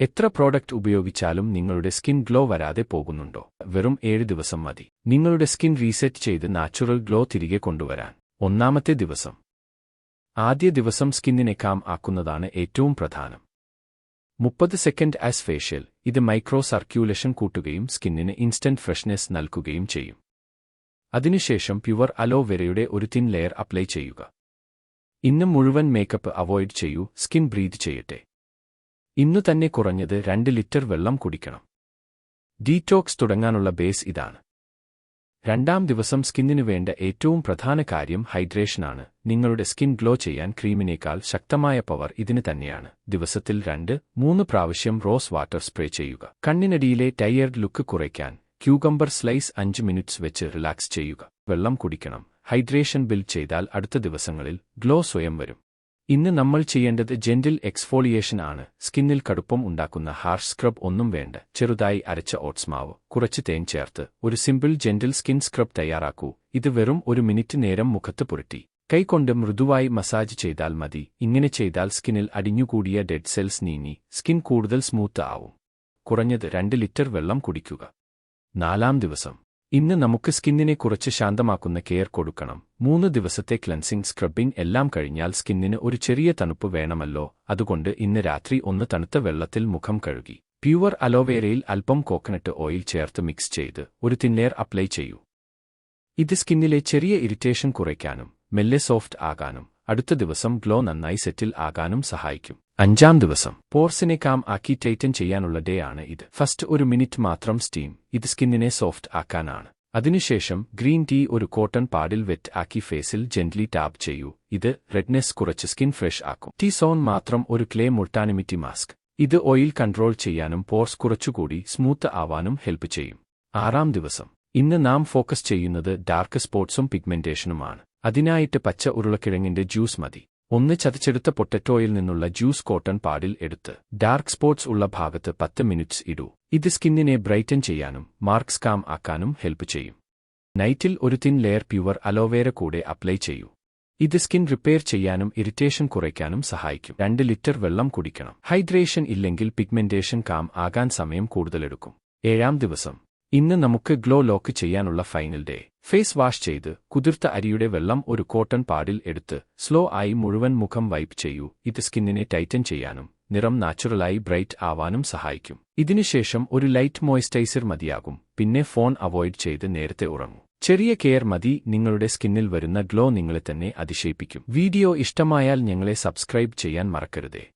എത്ര പ്രോഡക്റ്റ് ഉപയോഗിച്ചാലും നിങ്ങളുടെ സ്കിൻ ഗ്ലോ വരാതെ പോകുന്നുണ്ടോ? വെറും ഏഴ് ദിവസം മതി. നിങ്ങളുടെ സ്കിൻ റീസെറ്റ് ചെയ്ത് നാച്ചുറൽ ഗ്ലോ തിരികെ കൊണ്ടുവരാൻ. ഒന്നാമത്തെ ദിവസം. ആദ്യ ദിവസം സ്കിന്നിനെ കാം ആക്കുന്നതാണ് ഏറ്റവും പ്രധാനം. മുപ്പത് സെക്കൻഡ് ആസ് ഫേഷ്യൽ. ഇത് മൈക്രോ സർക്യൂലേഷൻ കൂട്ടുകയും സ്കിന്നിന് ഇൻസ്റ്റന്റ് ഫ്രഷ്നെസ് നൽകുകയും ചെയ്യും. അതിനുശേഷം പ്യുവർ അലോവെരയുടെ ഒരു തിൻ ലെയർ അപ്ലൈ ചെയ്യുക. ഇന്ന് മുഴുവൻ മേക്കപ്പ് അവോയ്ഡ് ചെയ്യൂ. സ്കിൻ ബ്രീത്ത് ചെയ്യട്ടെ. ഇന്നു തന്നെ കുറഞ്ഞത് രണ്ട് ലിറ്റർ വെള്ളം കുടിക്കണം. ഡീറ്റോക്സ് തുടങ്ങാനുള്ള ബേസ് ഇതാണ്. രണ്ടാം ദിവസം സ്കിന്നിനു വേണ്ട ഏറ്റവും പ്രധാന കാര്യം ഹൈഡ്രേഷനാണ് നിങ്ങളുടെ സ്കിൻ ഗ്ലോ ചെയ്യാൻ ക്രീമിനേക്കാൾ ശക്തമായ പവർ ഇതിന് തന്നെയാണ്. ദിവസത്തിൽ രണ്ട് മൂന്ന് പ്രാവശ്യം റോസ് വാട്ടർ സ്പ്രേ ചെയ്യുക. കണ്ണിനടിയിലെ ടയേർഡ് ലുക്ക് കുറയ്ക്കാൻ ക്യൂകംബർ സ്ലൈസ് അഞ്ച് മിനിറ്റ്സ് വെച്ച് റിലാക്സ് ചെയ്യുക. വെള്ളം കുടിക്കണം. ഹൈഡ്രേഷൻ ബിൽഡ് ചെയ്താൽ അടുത്ത ദിവസങ്ങളിൽ ഗ്ലോ സ്വയം വരും. ഇന്ന് നമ്മൾ ചെയ്യേണ്ടത് ജെന്റിൽ എക്സ്ഫോളിയേഷൻ ആണ്. സ്കിന്നിൽ കടുപ്പം ഉണ്ടാക്കുന്ന ഹാർഷ് സ്ക്രബ് ഒന്നും വേണ്ട. ചെറുതായി അരച്ച ഓട്സ് മാവ് കുറച്ച് തേൻ ചേർത്ത് ഒരു സിമ്പിൾ ജെന്റിൽ സ്കിൻ സ്ക്രബ് തയ്യാറാക്കൂ. ഇത് വെറും ഒരു മിനിറ്റ് നേരം മുഖത്ത് പുരട്ടി. കൈകൊണ്ട് മൃദുവായി മസാജ് ചെയ്താൽ മതി. ഇങ്ങനെ ചെയ്താൽ സ്കിന്നിൽ അടിഞ്ഞുകൂടിയ ഡെഡ് സെൽസ് നീങ്ങി സ്കിൻ കൂടുതൽ സ്മൂത്ത് ആവും. കുറഞ്ഞത് രണ്ട് ലിറ്റർ വെള്ളം കുടിക്കുക. നാലാം ദിവസം. ഇന്ന് നമുക്ക് സ്കിന്നിനെ കുറച്ച് ശാന്തമാക്കുന്ന കെയർ കൊടുക്കണം. മൂന്ന് ദിവസത്തെ ക്ലൻസിംഗ് സ്ക്രബിംഗ് എല്ലാം കഴിഞ്ഞാൽ സ്കിന്നിന് ഒരു ചെറിയ തണുപ്പ് വേണമല്ലോ. അതുകൊണ്ട് ഇന്ന് രാത്രി ഒന്ന് തണുത്ത വെള്ളത്തിൽ മുഖം കഴുകി. പ്യുവർ അലോവേരയിൽ അല്പം കോക്കനട്ട് ഓയിൽ ചേർത്ത് മിക്സ് ചെയ്ത് ഒരു തിന്നേർ അപ്ലൈ ചെയ്യൂ. ഇത് സ്കിന്നിലെ ചെറിയ ഇറിറ്റേഷൻ കുറയ്ക്കാനും മെല്ലെ സോഫ്റ്റ് ആകാനും അടുത്ത ദിവസം ഗ്ലോ നന്നായി സെറ്റിൽ ആകാനും സഹായിക്കും. അഞ്ചാം ദിവസം. പോർസിനെ കാം ആക്കി ടൈറ്റൻ ചെയ്യാനുള്ള ഡേ ആണ് ഇത്. ഫസ്റ്റ് ഒരു മിനിറ്റ് മാത്രം സ്റ്റീം. ഇത് സ്കിന്നിനെ സോഫ്റ്റ് ആക്കാനാണ്. അതിനുശേഷം ഗ്രീൻ ടീ ഒരു കോട്ടൺ പാഡിൽ വെറ്റ് ആക്കി ഫേസിൽ ജെന്റ്ലി ടാപ്പ് ചെയ്യൂ. ഇത് റെഡ്നെസ് കുറച്ച് സ്കിൻ ഫ്രഷ് ആക്കും. ടീ സോൺ മാത്രം ഒരു ക്ലേ മുൾട്ടാനിമിറ്റി മാസ്ക്. ഇത് ഓയിൽ കൺട്രോൾ ചെയ്യാനും പോർസ് കുറച്ചുകൂടി സ്മൂത്ത് ആവാനും ഹെൽപ്പ് ചെയ്യും. ആറാം ദിവസം. ഇന്ന് നാം ഫോക്കസ് ചെയ്യുന്നത് ഡാർക്ക് സ്പോട്ട്സും പിഗ്മെന്റേഷനുമാണ്. അതിനായിട്ട് പച്ച ഉരുളക്കിഴങ്ങിന്റെ ജ്യൂസ് മതി. ഒന്ന് ചതച്ചെടുത്ത പൊട്ടറ്റോയിൽ നിന്നുള്ള ജ്യൂസ് കോട്ടൺ പാഡിൽ എടുത്ത് ഡാർക്ക് സ്പോട്ട്സ് ഉള്ള ഭാഗത്ത് പത്ത് മിനിറ്റ്സ് ഇടൂ. ഇത് സ്കിന്നിനെ ബ്രൈറ്റൻ ചെയ്യാനും മാർക്സ് കാം ആക്കാനും ഹെൽപ്പ് ചെയ്യും. നൈറ്റിൽ ഒരു thin layer pure aloe vera കൂടെ അപ്ലൈ ചെയ്യൂ. ഇത് സ്കിൻ റിപ്പയർ ചെയ്യാനും ഇറിറ്റേഷൻ കുറയ്ക്കാനും സഹായിക്കും. രണ്ട് ലിറ്റർ വെള്ളം കുടിക്കണം. ഹൈഡ്രേഷൻ ഇല്ലെങ്കിൽ പിഗ്മെന്റേഷൻ കാം ആകാൻ സമയം കൂടുതലെടുക്കും. ഏഴാം ദിവസം. ഇന്ന് നമുക്ക് ഗ്ലോ ലോക്ക് ചെയ്യാനുള്ള ഫൈനൽ ഡേ. ഫേസ് വാഷ് ചെയ്ത് കുതിർത്ത അരിയുടെ വെള്ളം ഒരു കോട്ടൺ പാഡിൽ എടുത്ത് സ്ലോ ആയി മുഴുവൻ മുഖം വൈപ്പ് ചെയ്യൂ. ഇത് സ്കിന്നിനെ ടൈറ്റൻ ചെയ്യാനും നിറം നാച്ചുറലായി ബ്രൈറ്റ് ആവാനും സഹായിക്കും. ഇതിനുശേഷം ഒരു ലൈറ്റ് മോയ്സ്ചറൈസർ മതിയാകും. പിന്നെ ഫോൺ അവോയ്ഡ് ചെയ്ത് നേരത്തെ ഉറങ്ങും. ചെറിയ കെയർ മതി. നിങ്ങളുടെ സ്കിന്നിൽ വരുന്ന ഗ്ലോ നിങ്ങളെ തന്നെ അതിശയിപ്പിക്കും. വീഡിയോ ഇഷ്ടമായാൽ ഞങ്ങളെ സബ്സ്ക്രൈബ് ചെയ്യാൻ മറക്കരുതേ.